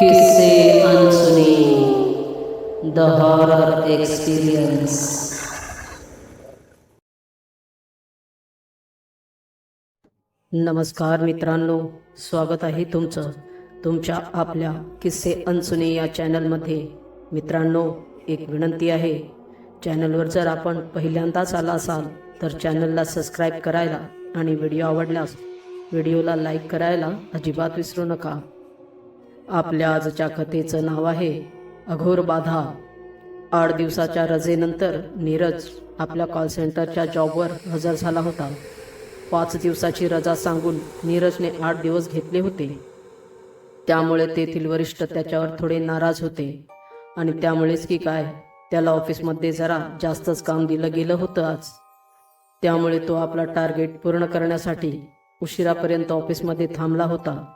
किस्से अनसुने। The horror experience नमस्कार मित्रांनो स्वागत आहे तुमचं तुमच्या आपल्या किस्से अनसुने या चॅनलमध्ये. मित्रांनो एक विनंती आहे चॅनलवर जर आपण पहिल्यांदाच आला असाल तर चॅनलला सबस्क्राईब करायला आणि व्हिडिओ आवडल्यास व्हिडिओला लाईक करायला अजिबात विसरू नका. आपल्या आजच्या कथेचं नाव आहे अघोर बाधा. आठ दिवसाच्या रजेनंतर नीरज आपल्या कॉल सेंटरच्या जॉबवर हजर झाला होता. पाच दिवसाची रजा सांगून नीरजने आठ दिवस घेतले होते. त्यामुळे तेथील वरिष्ठ त्याच्यावर थोडे नाराज होते. आणि त्यामुळेच की काय त्याला ऑफिसमध्ये जरा जास्तच काम दिलं गेलं होतं आज. त्यामुळे तो आपला टार्गेट पूर्ण करण्यासाठी उशिरापर्यंत ऑफिसमध्ये थांबला होता.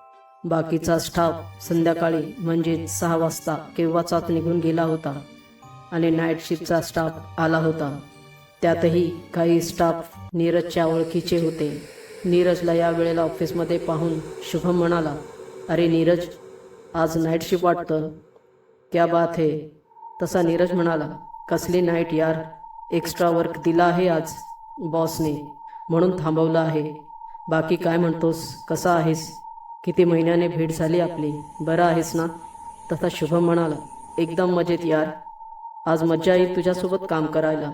बाकीचा स्टाफ संध्याकाळी म्हणजे सहा वाजता केव्हाचाच निघून गेला होता आणि नाईट शिफ्टचा स्टाफ आला होता. त्यातही काही स्टाफ नीरजच्या ओळखीचे होते. नीरजला या वेळेला ऑफिसमध्ये पाहून शुभम म्हणाला अरे नीरज आज नाईट शिफ्ट वाटतं. क्या बात आहे तसा नीरज म्हणाला कसली नाईट यार एक्स्ट्रा वर्क दिला आहे आज बॉसने म्हणून थांबवलं आहे. बाकी काय म्हणतोस कसा आहेस? किती महिन्याने भेट झाली आपली. बरं आहेस ना? तसा शुभम म्हणाला. एकदम मजेत यार. आज मज्जा येईल तुझ्यासोबत काम करायला.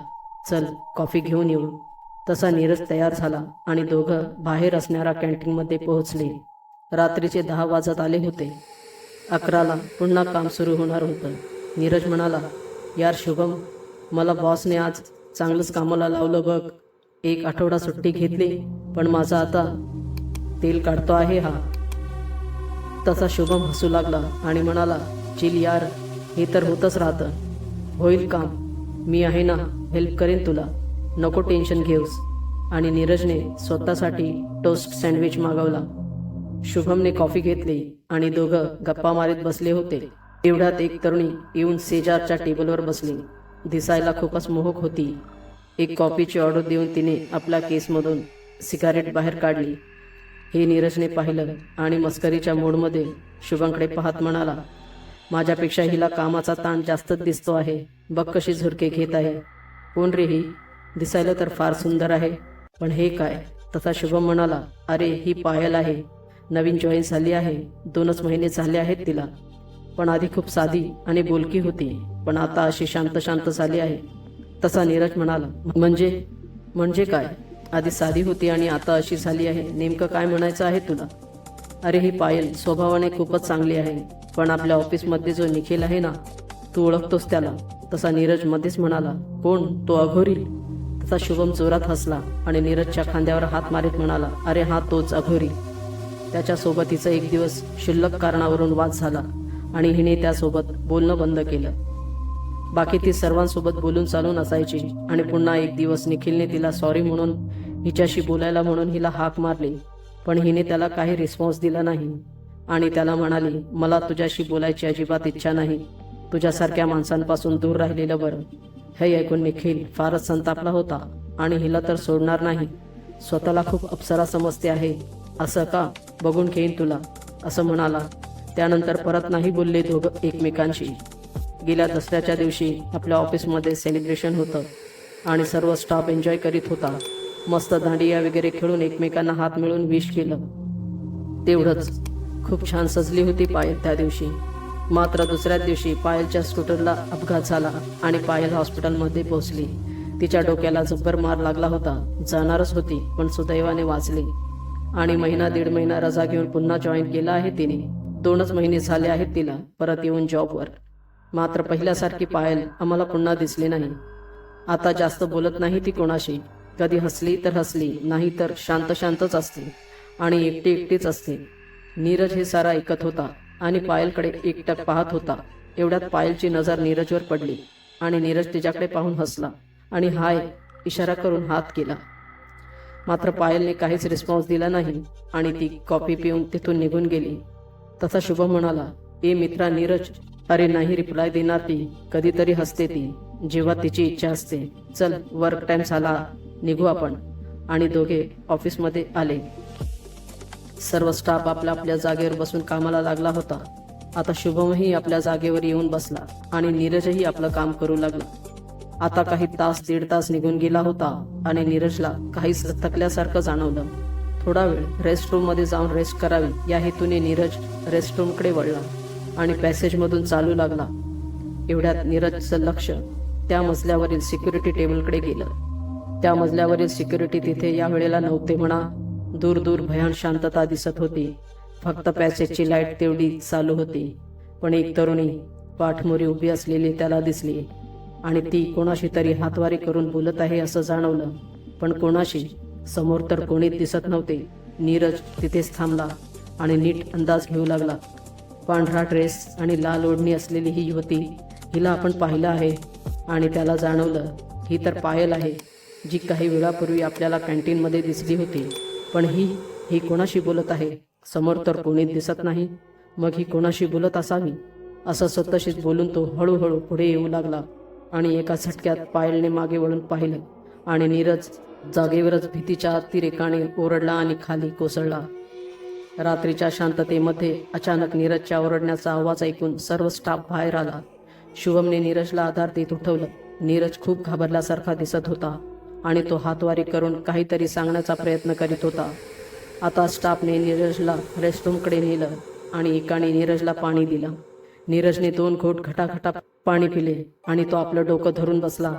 चल कॉफी घेऊन येऊ. तसा नीरज तयार झाला आणि दोघं बाहेर असणाऱ्या कॅन्टीनमध्ये पोहोचले. रात्रीचे दहा वाजत आले होते. अकराला पुन्हा काम सुरू होणार होतं. नीरज म्हणाला यार शुभम मला बॉसने आज चांगलंच कामाला लावलं बघ. एक आठवडा सुट्टी घेतली पण माझा आता तेल काढतो आहे हा. तसा शुभम हसू लागला आणि म्हणाला चिल यार हे तर होतच राहतं. होईल काम. मी आहे ना हेल्प करेन तुला. नको टेन्शन घेऊस. आणि नीरजने स्वतःसाठी टोस्ट सँडविच मागवला. शुभमने कॉफी घेतली आणि दोघं गप्पा मारीत बसले होते. एवढ्यात एक तरुणी येऊन शेजारच्या टेबलवर बसली. दिसायला खूपच मोहक होती. एक कॉफीची ऑर्डर देऊन तिने आपल्या केसमधून सिगारेट बाहेर काढली. हे नीरजने पाहिलं आणि मस्करीच्या मूडमध्ये शुभमकडे पाहत म्हणाला माझ्यापेक्षा हिला कामाचा ताण जास्तच दिसतो आहे. बघ कशी झुरके घेत आहे. कोण रे ही? दिसायला तर फार सुंदर आहे. पण हे काय? तसा शुभम म्हणाला अरे ही पायल आहे. नवीन जॉईन झाली आहे. दोनच महिने झाले आहेत तिला. पण आधी खूप साधी आणि बोलकी होती. पण आता अशी शांत शांत झाली आहे. तसा नीरज म्हणाला म्हणजे? म्हणजे काय? आधी साधी होती आणि आता अशी झाली आहे. नेमकं काय म्हणायचं आहे तुला? अरे ही पायल स्वभावाने खूपच चांगली आहे पण आपल्या ऑफिसमध्ये जो निखिल आहे ना तू ओळखतोस त्याला. तसा नीरज मध्येच म्हणाला कोण? तो अघोरी? तसा शुभम जोरात हसला आणि नीरजच्या खांद्यावर हात मारीत म्हणाला अरे हा तोच अघोरी. त्याच्यासोबत तिचा एक दिवस शिल्लक कारणावरून वाद झाला आणि हिने त्यासोबत बोलणं बंद केलं. बाकी ती सर्वांसोबत बोलून चालून असायची आणि पुन्हा एक दिवस निखिलने तिला सॉरी म्हणून हिच्याशी बोलायला म्हणून हिला हाक मारली पण हिने त्याला काही रिस्पॉन्स दिला नाही. आणि त्याला म्हणाली मला तुझ्याशी बोलायची अजिबात इच्छा नाही. तुझ्यासारख्या माणसांपासून दूर राहिलेलं बरं. हे ऐकून निखिल फारच संतापला होता आणि हिला तर सोडणार नाही. स्वतःला खूप अप्सरा समजते आहे. असं का? बघून घेईन तुला असं म्हणाला. त्यानंतर परत नाही बोलले दोघं एकमेकांशी. गेल्या दसऱ्याच्या दिवशी आपल्या ऑफिसमध्ये सेलिब्रेशन होतं आणि सर्व स्टाफ एन्जॉय करीत होता. मस्त दांडिया वगैरे खेळून एकमेकांना हात मिळून विश केलं. तेवढंच खूप छान सजली होती पायल त्या दिवशी. मात्र दुसऱ्याच दिवशी पायलच्या स्कूटरला अपघात झाला आणि पायल हॉस्पिटलमध्ये पोहोचली. तिच्या डोक्याला जब्बर मार लागला होता. जाणारच होती पण सुदैवाने वाचली. आणि महिना दीड महिना रजा घेऊन पुन्हा जॉईन केला आहे तिने. दोनच महिने झाले आहेत तिला परत येऊन जॉबवर मात्र पहिल्यासारखी पायल आम्हाला पुन्हा दिसली नाही. आता जास्त बोलत नाही ती कोणाशी. कधी हसली तर हसली नाही तर शांत शांतच असते आणि एकटी एकटीच असते. नीरज हे सारा ऐकत होता आणि पायलकडे एकटक पाहत होता. एवढ्यात पायलची नजर नीरजवर पडली आणि नीरज तिच्याकडे पाहून हसला आणि हाय इशारा करून हात केला. मात्र पायलने काहीच रिस्पॉन्स दिला नाही आणि ती कॉफी पिऊन तिथून निघून गेली. तसा शुभम म्हणाला ए मित्रा नीरज अरे नाही रिप्लाय देणार ती कधीतरी हसते ती जेव्हा तिची इच्छा असते. चल वर्क टाइम झाला निघू आपण. आणि दोघे ऑफिसमध्ये आले. सर्व स्टाफ आपल्या आपल्या जागेवर बसून कामाला लागला होता. आता शुभमही आपल्या जागेवर येऊन बसला आणि नीरजही आपलं काम करू लागला. आता काही तास दीड तास निघून गेला होता आणि नीरजला काहीच थकल्यासारखं जाणवलं. थोडा वेळ रेस्ट रूममध्ये जाऊन रेस्ट करावी या हेतूने नीरज रेस्ट रूमकडे वळला आणि पॅसेज मधून चालू लागला. एवढ्यात नीरजचं लक्ष त्या मजल्यावरील सिक्युरिटी टेबलकडे गेलं. त्या मजल्यावरील सिक्युरिटी तिथे या वेळेला नव्हते म्हणा. दूर दूर भयान शांतता दिसत होती. फक्त पॅसेजची लाइट तेवढी चालू होती. पण एक तरुणी पाठमोरी उभी असलेली त्याला दिसली. आणि ती कोणाशी तरी हातवारी करून बोलत आहे असं जाणवलं. पण कोणाशी? समोर तर कोणीच दिसत नव्हते. नीरज तिथेच थांबला आणि नीट अंदाज घेऊ लागला. पांढरा ड्रेस आणि लाल ओढणी असलेली ही युवती हिला आपण पाहिलं आहे. आणि त्याला जाणवलं ही तर पायल आहे. जी काही वेळापूर्वी आपल्याला कॅन्टीनमध्ये दिसली होती पण ही ही कोणाशी बोलत आहे? समोर तर कोणीच दिसत नाही. मग ही कोणाशी बोलत असावी? असं स्वतःशीच बोलून तो हळूहळू पुढे येऊ लागला आणि एका झटक्यात पायलने मागे वळून पाहिलं आणि नीरज जागेवरच भीतीच्या अतिरेकाने ओरडला आणि खाली कोसळला. रात्रीच्या शांततेमध्ये अचानक नीरजच्या ओरडण्याचा आवाज ऐकून सर्व स्टाफ बाहेर आला. शुभमने नीरजला आधार देत उठवलं. नीरज खूप घाबरल्यासारखा दिसत होता. आणि तो हातवारी करून काहीतरी सांगण्याचा प्रयत्न करीत होता. आता स्टाफने नीरजला रेस्टरूमकडे नेलं आणि एकाने नीरजला पाणी दिलं. नीरजने दोन घोट घटाघटा पाणी पिले आणि तो आपलं डोकं धरून बसला.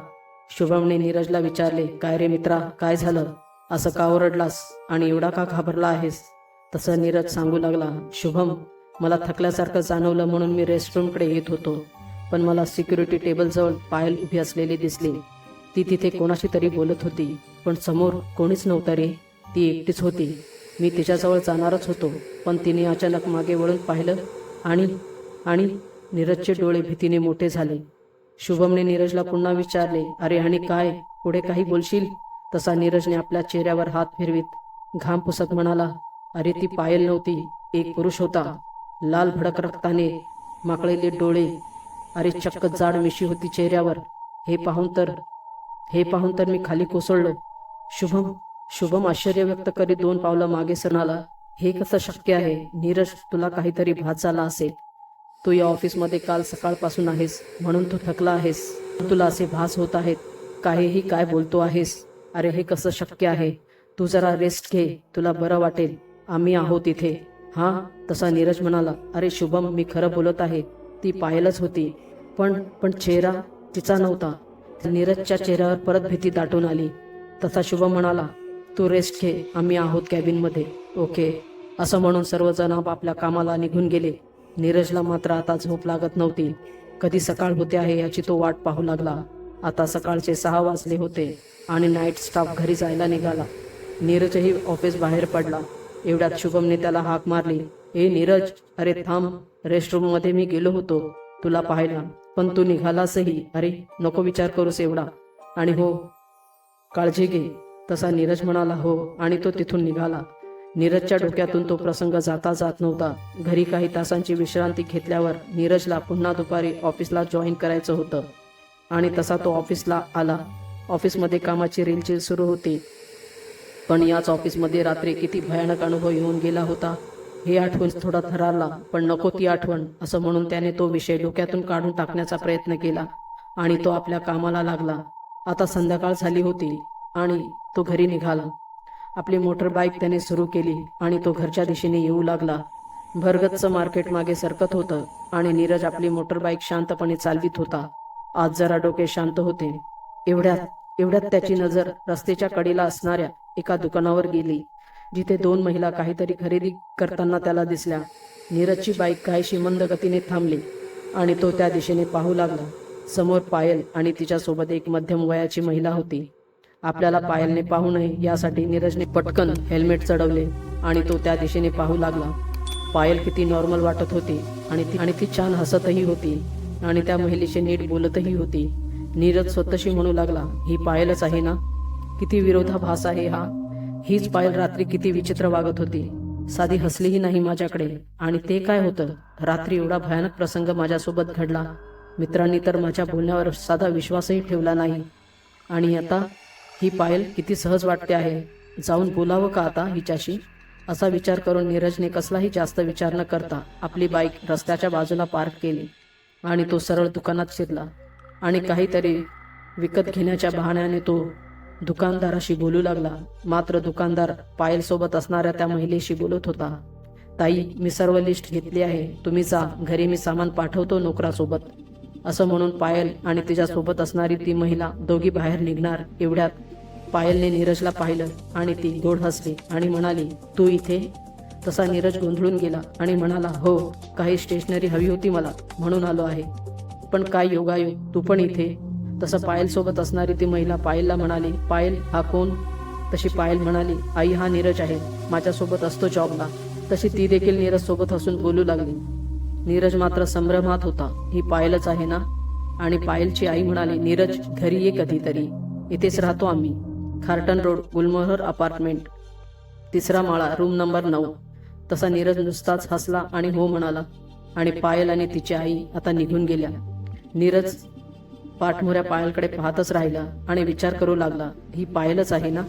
शुभमने नीरजला विचारले काय रे मित्रा काय झालं? असं का ओरडलास आणि एवढा का घाबरला आहेस? तसं नीरज सांगू लागला शुभम मला थकल्यासारखं जाणवलं म्हणून मी रेस्टरूमकडे येत होतो पण मला सिक्युरिटी टेबलजवळ पायल उभी असलेली दिसली. ती तिथे कोणाशी तरी बोलत होती पण समोर कोणीच नव्हतं रे. ती एकटीच होती. मी तिच्याजवळ जाणारच होतो पण तिने अचानक मागे वळून पाहिलं आणि आणि नीरजचे डोळे भीतीने मोठे झाले. शुभमने नीरजला पुन्हा विचारले अरे आणि काय? पुढे काही बोलशील? तसा नीरजने आपल्या चेहऱ्यावर हात फिरवीत घाम पुसत म्हणाला अरे ती पायल नव्हती एक पुरुष होता. लाल भडक रक्ताने माकळलेले डोळे. अरे चक्क जाड मिशी होती चेहऱ्यावर. हे पाहून तर हे पाहून तर मी खाली कोसळलो. शुभम शुभम आश्चर्य व्यक्त करीत दोन पावलं मागे सरणाला. हे कसं शक्य आहे? नीरज तुला काहीतरी भात झाला असेल. तू या ऑफिसमध्ये काल सकाळपासून आहेस म्हणून तू थकला आहेस. तुला असे भास होत आहेत. काहीही काय बोलतो आहेस? अरे हे कसं शक्य आहे? तू जरा रेस्ट घे तुला बरं वाटेल. आम्ही आहोत इथे. हा तसा नीरज म्हणाला. अरे शुभम मी खरं बोलत आहे. ती पायलच होती. पण पण चेहरा तिचा नव्हता. नीरजच्या चेहऱ्यावर परत भीती दाटून आली. तसा शुभम म्हणाला तू रेस्ट घे आम्ही आहोत कॅबिनमध्ये ओके असं म्हणून सर्वजण आपल्या कामाला निघून गेले. नीरजला मात्र आता झोप लागत नव्हती. कधी सकाळ होते आहे याची तो वाट पाहू लागला. आता सकाळचे सहा वाजले होते आणि नाईट स्टाफ घरी जायला निघाला. नीरजही ऑफिस बाहेर पडला. एवढ्यात शुभमने त्याला हाक मारली ए नीरज अरे थांब रेस्टरूममध्ये मी गेलो होतो. तुला पाहायला. पण तू निघालासही अरे नको विचार करूस एवढा आणि हो काळजी घे. तसा नीरज म्हणाला हो. आणि तो तिथून निघाला. नीरजच्या डोक्यातून तो प्रसंग जाता जात नव्हता. घरी काही तासांची विश्रांती घेतल्यावर नीरजला पुन्हा दुपारी ऑफिसला जॉईन करायचं होतं. आणि तसा तो ऑफिसला आला. ऑफिसमध्ये कामाची रेलचेल सुरू होती. पण याच ऑफिसमध्ये रात्री किती भयानक अनुभव येऊन गेला होता? ही आठवण थोडा थरारला पण नको ती आठवण असं म्हणून त्याने तो विषय डोक्यातून काढून टाकण्याचा प्रयत्न केला आणि तो आपल्या कामाला लागला. आता संध्याकाळ झाली होती आणि तो घरी निघाला. आपली मोटर बाईक त्याने सुरू केली आणि तो घरच्या दिशेने येऊ लागला. भरगतचं मार्केट मागे सरकत होतं आणि नीरज आपली मोटर बाईक शांतपणे चालवित होता. आज जरा डोके शांत होते. एवढ्यात एवढ्यात त्याची नजर रस्त्याच्या कडेला असणाऱ्या एका दुकानावर गेली. जिथे दोन महिला काहीतरी खरेदी करताना त्याला दिसल्या. नीरजची बाईक काहीशी मंद गतीने थांबली आणि तो त्या दिशेने पाहू लागला. समोर पायल आणि तिच्यासोबत एक मध्यम वयाची महिला होती. आपल्याला पायलने पाहू नये यासाठी नीरजने पटकन हेल्मेट चढवले आणि तो त्या दिशेने पाहू लागला. पायल किती नॉर्मल वाटत होती आणि ती आणि ती छान हसतही होती आणि त्या महिलेशी नीट बोलतही होती. नीरज स्वतःशी म्हणू लागला ही पायलच आहे ना? किती विरोधाभास आहे हा. हीच पायल रात्री किती विचित्र वागत होती. साधी हसलीही नाही माझ्याकडे. आणि ते काय होतं? रात्री एवढा भयानक प्रसंग माझ्यासोबत घडला. मित्रांनी तर माझ्या बोलण्यावर साधा विश्वासही ठेवला नाही. आणि आता ही पायल किती सहज वाटते आहे? जाऊन बोलावं का आता हिच्याशी? असा विचार करून नीरजने कसलाही जास्त विचार न करता आपली बाईक रस्त्याच्या बाजूला पार्क केली आणि तो सरळ दुकानात शिरला. आणि काहीतरी विकत घेण्याच्या बहाण्याने तो दुकानदाराशी बोलू लागला. मात्र दुकानदार पायलसोबत असणाऱ्या त्या महिलेशी बोलत होता ताई मी सर्व लिस्ट घेतली आहे. तुम्ही जा. घरी मी सामान पाठवतो नोकरासोबत. असं म्हणून पायल आणि तिच्यासोबत असणारी ती महिला दोघी बाहेर निघणार एवढ्यात पायलने नीरजला पाहिलं आणि ती गोड हसली आणि म्हणाली तू इथे? तसा नीरज गोंधळून गेला आणि म्हणाला हो काही स्टेशनरी हवी होती मला म्हणून आलो आहे. पण काय योगायोग? तू पण इथे? तसं पायल सोबत असणारी ती महिला पायलला म्हणाली पायल हा कोण? तशी पायल म्हणाली आई हा नीरज आहे. माझ्यासोबत असतो जॉबला. तशी ती देखील नीरज सोबत हसून बोलू लागली. नीरज मात्र संभ्रमात होता. ही पायलच आहे ना? आणि पायलची आई म्हणाली नीरज घरी ये कधीतरी. इथेच राहतो आम्ही. Khartan road Gulmohar apartment. तिसरा माळा रूम नंबर नऊ. तसा नीरज नुसताच हसला आणि हो म्हणाला. आणि पायल आणि तिची आई आता निघून गेल्या. नीरज पाठमोऱ्या पायलकडे पाहतच राहिला आणि विचार करू लागला ही पायलच आहे ना?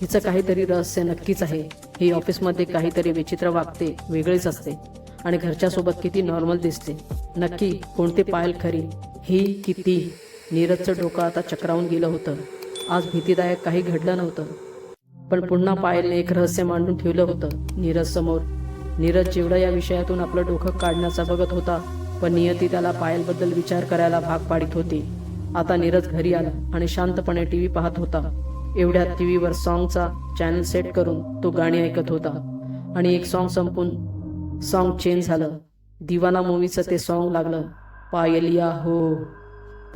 हिचं काहीतरी रहस्य नक्कीच आहे. ही ऑफिसमध्ये काहीतरी विचित्र वागते वेगळीच असते आणि घरच्यासोबत किती नॉर्मल दिसते. नक्की कोणती पायल खरी? ही की ती? नीरजचं डोकं आता चक्रावून गेलं होतं. आज भीतीदायक काही घडलं नव्हतं. पण पुन्हा पायलने एक रहस्य मांडून ठेवलं होतं नीरज समोर. नीरज जेवढं या विषयातून आपलं डोकं काढण्याचा बघत होता पण नियती त्याला पायलबद्दल विचार करायला भाग पाडित होती. आता नीरज घरी आला आणि शांतपणे टीव्ही पाहत होता. एवढ्यात टीव्हीवर सॉन्गचा चॅनल सेट करून तो गाणी ऐकत होता. आणि एक सॉन्ग संपून सॉन्ग चेंज झालं. दिवाना मूवीचं ते सॉन्ग लागलं. पायलिया हो.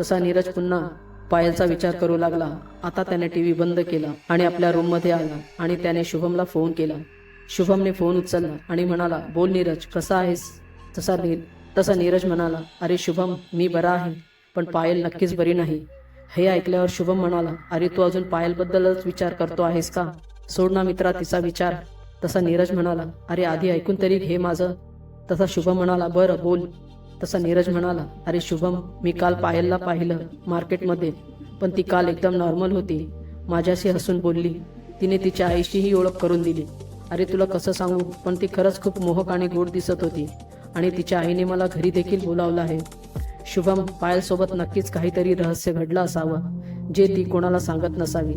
तसा नीरज पुन्हा पायलचा विचार करू लागला. आता त्याने टीव्ही बंद केला आणि आपल्या रूममध्ये आला आणि त्याने शुभमला फोन केला. शुभमने फोन उचलला आणि म्हणाला बोल नीरज कसा आहेस? तसा नीर तसा नीरज म्हणाला अरे शुभम मी बरा आहे पण पायल नक्कीच बरी नाही. हे ऐकल्यावर शुभम म्हणाला अरे तू अजून पायलबद्दलच विचार करतो आहेस का? सोड ना मित्रा तिचा विचार. तसा नीरज म्हणाला अरे आधी ऐकून तरी घे माझं. तसा शुभम म्हणाला बरं बोल. तसा नीरज म्हणाला अरे शुभम मी काल पायलला पाहिलं मार्केटमध्ये पण ती काल एकदम नॉर्मल होती. माझ्याशी हसून बोलली. तिने तिच्या आईशीही ओळख करून दिली. अरे तुला कसं सांगू पण ती खरंच खूप मोहक आणि गोड दिसत होती. आणि तिच्या आईने मला घरी देखील बोलावलं आहे. शुभम पायलसोबत नक्कीच काहीतरी रहस्य घडलं असावं जे ती कोणाला सांगत नसावी.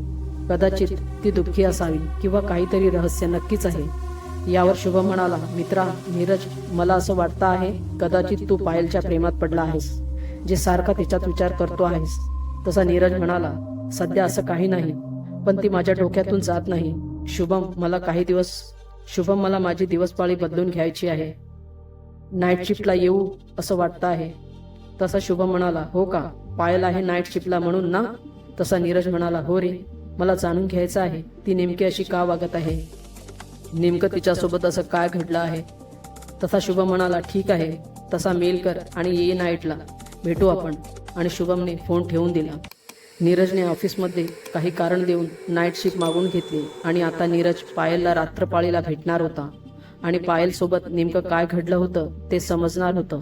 कदाचित ती दुःखी असावी किंवा काहीतरी रहस्य नक्कीच आहे. यावर शुभम म्हणाला मित्रा नीरज मला असं वाटतं आहे कदाचित तू पायलच्या प्रेमात पडला आहेस जे सारखा तिच्यात विचार करतो आहेस. तसा नीरज म्हणाला सध्या असं काही नाही पण ती माझ्या डोक्यातून जात नाही. शुभम मला काही दिवस शुभम मला माझी दिवसपाळी बदलून घ्यायची आहे. नाईट शिफ्टला येऊ असं वाटतं आहे. तसा शुभम म्हणाला हो का? पायल आहे नाईट शिफ्टला म्हणून ना? तसा नीरज म्हणाला हो रे. मला जाणून घ्यायचं आहे ती नेमकी अशी का वागत आहे? नेमकं तिच्यासोबत असं काय घडलं आहे? तसा शुभम म्हणाला ठीक आहे. तसा मेल कर आणि ये नाईटला भेटू आपण. आणि शुभमने फोन ठेवून दिला. नीरजने ऑफिसमध्ये काही कारण देऊन नाईट शिफ्ट मागून घेतली आणि आता नीरज पायलला रात्रपाळीला भेटणार होता. आणि पायलसोबत नेमकं काय घडलं होतं ते समजणार होतं.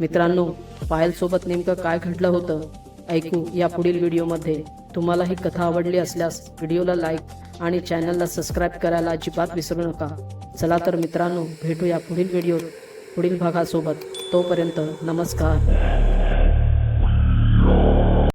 मित्रांनो पायलसोबत नेमकं काय घडलं होतं ऐकू या पुढील व्हिडिओमध्ये. तुम्हाला ही कथा आवडली असल्यास व्हिडिओला लाईक आणि चॅनलला सबस्क्राईब करायला अजिबात विसरू नका. चला तर मित्रांनो भेटूया पुढील व्हिडिओ पुढील भागासोबत. तोपर्यंत नमस्कार.